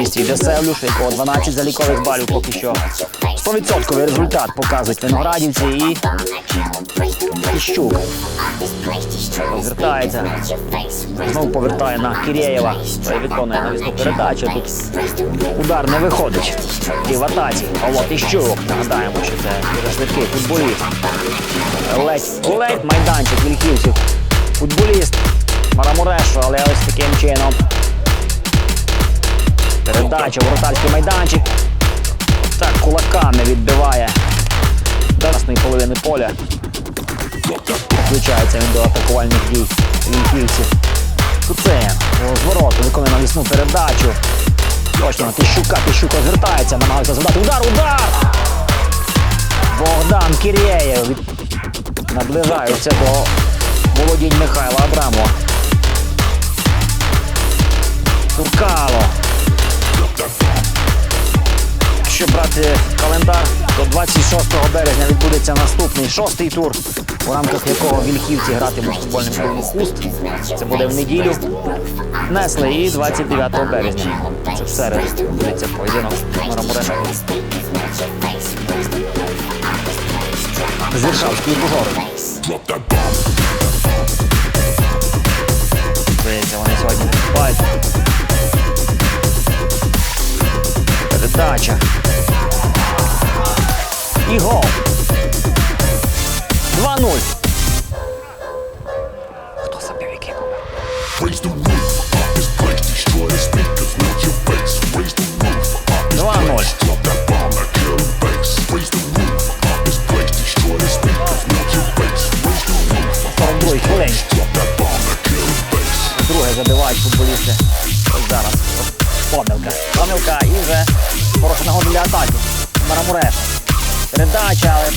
місці йде Севлюш, у якого 12 залікових балів поки що. 100% результат показують виноградівці і Іщук. Розвертається. Знову повертає на Кірєєва. Той виконує навісну передачу. Тут удар не виходить. І в атаці. Павло Тищук. Нагадаємо, що це швидкий футболіст. Ледь, ледь майданчик вільхівців. Футболіст Марамурешу, але ось таким чином. Передача, воротарський майданчик. Так кулаками відбиває до половини поля. Включається він до атакувальних дій вінківців. Куцеєн з вороту виконує навісну передачу. Точно Тищука, Тищук розвертається, намагається задати удар, удар! Богдан Кірєєв від... наближаються до володінь Михайла Абрамова. Туркало. Якщо брати календар, то 26 березня відбудеться наступний шостий тур, у рамках якого вільхівці гратимуть футбольним клубом Хуст. Це буде в неділю. Несли і 29 березня. Це в середу відбудеться поєдинок Марамуреша з Віршавською Бужорою. Здається, вони сьогодні виступають. Передача. І гол. 2-0. Хто забив який був? Raise the roof of this place, destroy the speakers, melt your face. Raise the roof of this 2-0. place, drop that bomb that kill the bass. Raise the roof of this place, destroy the speakers, melt your face. Raise the roof of 42 хвилин. drop that bomb that kill the bass. Друге забивають футболісти. Зараз. Помилка. Помилка вже хороша нагода для атаки. Марамуреш. Передача, але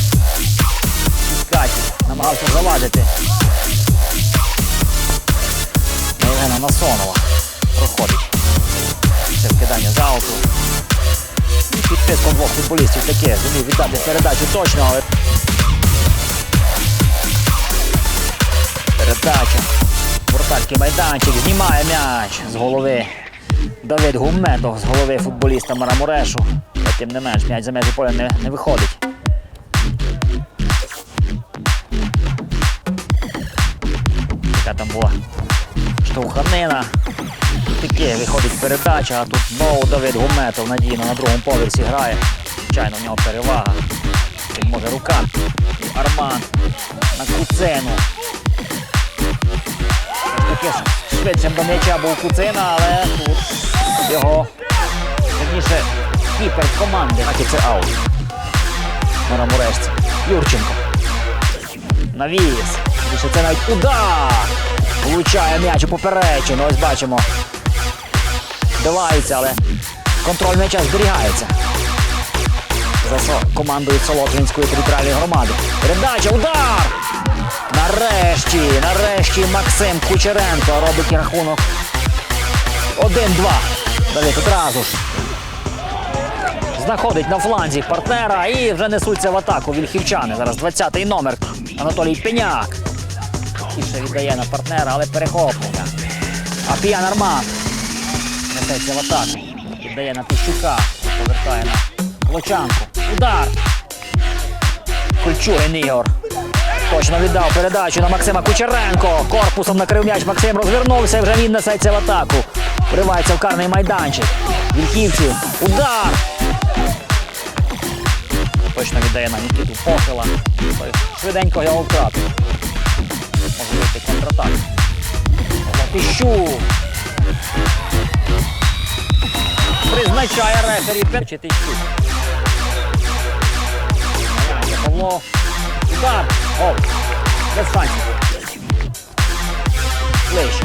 Іскаті намагався завадити. На Євгена Насонова. Проходить. Це вкидання з ауту. І під тиском двох футболістів таке. Зумів віддати передачу точно, але Передача. Воротарський майданчик знімає м'яч з голови. Давид Гумметов з голови футболіста Марамурешу. Тим не менш, м'яч за межі поля не, не виходить. Яка там була штовханина. Таке виходить передача, а тут знову Давид Гумметов надійно на другому поверсі грає. Звичайно, в нього перевага. Він може рука. Арман на Куцену. Таке ж швидшим до м'яча був Куцина, але тут його верніше кіпер команди. А це аут. Марамурешці. Юрченко. Навіс. Більше це навіть удар. Влучає м'яч у поперечину. Ось бачимо. Вбивається, але контроль м'яча зберігається. За командою Солотвинської територіальної громади. Передача, удар! Нарешті, нарешті Максим Кучеренко робить рахунок 1-2. Давид одразу ж. Знаходить на фланзі партнера і вже несуться в атаку вільхівчани. Зараз 20-й номер Анатолій Пеняк. І ще віддає на партнера, але перехоплення. А П'ян Арман несеться в атаку. Віддає на Тищука. Повертає на Лучанку. Удар. Кульчурин Ігор. Точно віддав передачу на Максима Кучеренко. Корпусом накрив м'яч. Максим розвернувся вже він несеться в атаку. Вривається в карний майданчик. Вільхівців. Удар. Точно віддає на Нікіту Похила. Швиденько його втратив. Може вийти контратак. Лапіщу. Призначає рефері Тищук. Павло. Удар. О, без шансів. Ближче.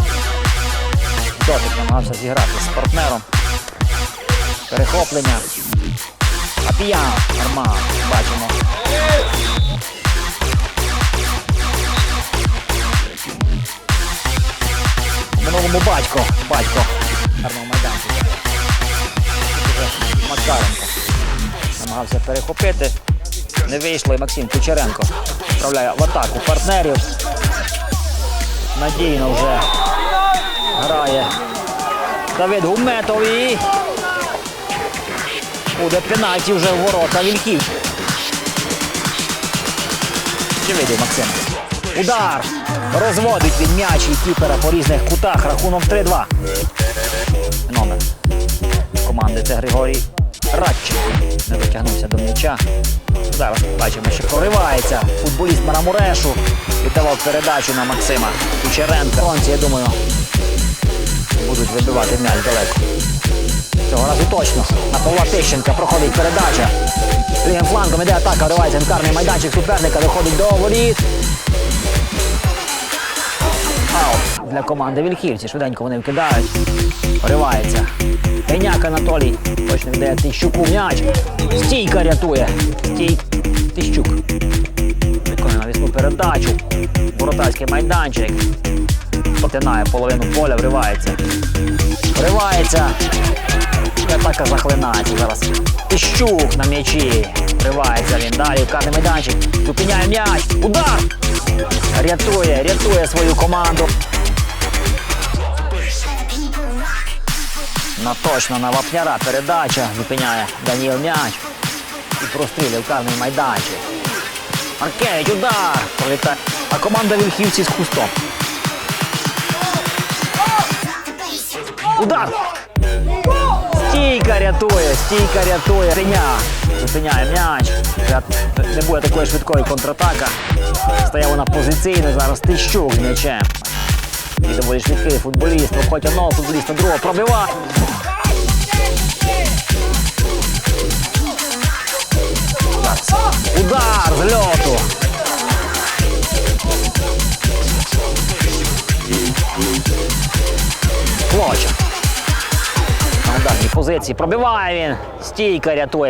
Досить намагався зіграти з партнером. Перехоплення. Апіян. Арман. Бачимо. Минулому батько. Батько. Гарного майданчика. Макаренко. Намагався перехопити. Не вийшло і Максим Кучеренко вправляє в атаку партнерів. Надійно вже грає Давид Гуметов і буде пенальті вже в ворота. Чи видів Максим? Удар! Розводить він м'яч і кіпера по різних кутах. Рахунок 3-2. Номер команди це Григорій Радченко. Не дотягнувся до м'яча. Зараз бачимо, що проривається футболіст Марамурешу. Віддавав передачу на Максима Кучеренка. Фронті, я думаю, будуть вибивати м'яч далеко. Цього разу точно. На Павла Тищенка проходить передача. Лівим флангом іде атака, вривається карний майданчик суперника, доходить до воріт. Аут для команди Вільхівці. Швиденько вони вкидають. Вривається. Анатолій. Точно віддає Тищуку м'яч. Стійка рятує. Стій. Тищук. Виконує навісну передачу. Воротарський майданчик. Потинає половину поля, вривається. Вривається. Атака захлинається зараз. Тищук на м'ячі. Вривається він далі. Карний майданчик. Зупиняє м'яч. Удар! Рятує, рятує свою команду. На точно на вапняра передача. Зупиняє Даніл м'яч. І прострілює в карний майданчик. Маркевич, удар! Пролітає. А команда Вільхівці з хустом. Удар! Стійка рятує, стійка рятує. Синя. Зупиняє м'яч. Не буде такої швидкої контратака. Стає вона позиційно. Зараз Тищук з м'ячем. І доволі швидкий футболіст. Виходить одного футболіста, другого пробиває. Удар з льоту. Клоча. На ударній позиції пробиває він. Стійка рятує.